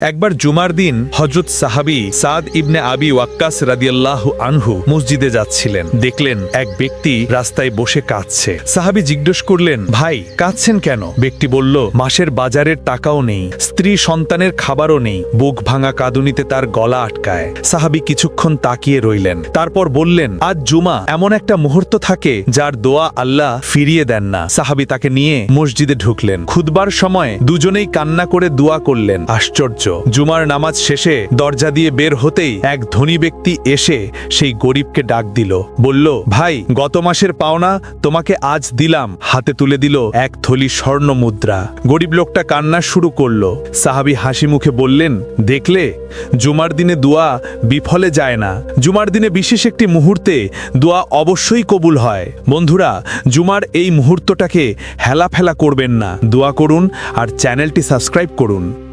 একবার জুমার দিন হজরত সাহাবি সাদ ইবনে আবি ওয়াক্কাস রাদিয়াল্লাহু আনহু মসজিদে যাচ্ছিলেন। দেখলেন এক ব্যক্তি রাস্তায় বসে কাঁদছে। সাহাবি জিজ্ঞেস করলেন, ভাই, কাঁদছেন কেন? ব্যক্তি বলল, মাসের বাজারের টাকাও নেই, স্ত্রী সন্তানের খাবারও নেই, বুক ভাঙা কাঁদুনিতে তার গলা আটকায়। সাহাবি কিছুক্ষণ তাকিয়ে রইলেন। তারপর বললেন, আজ জুমা এমন একটা মুহূর্ত থাকে যার দোয়া আল্লাহ ফিরিয়ে দেন না। সাহাবি তাকে নিয়ে মসজিদে ঢুকলেন। খুদবার সময় দুজনেই কান্না করে দোয়া করলেন। আশ্চর্য! জুমার নামাজ শেষে দরজা দিয়ে বের হতেই এক ধনী ব্যক্তি এসে সেই গরিবকে ডাক দিল। বলল, ভাই, গত মাসের পাওনা তোমাকে আজ দিলাম। হাতে তুলে দিল এক থলি স্বর্ণ মুদ্রা। গরিব লোকটা কান্না শুরু করল। সাহাবি হাসি মুখে বললেন, দেখলে, জুমার দিনে দোয়া বিফলে যায় না। জুমার দিনে বিশেষ একটি মুহূর্তে দোয়া অবশ্যই কবুল হয়। বন্ধুরা, জুমার এই মুহূর্তটাকে হেলাফেলা করবেন না। দোয়া করুন আর চ্যানেলটি সাবস্ক্রাইব করুন।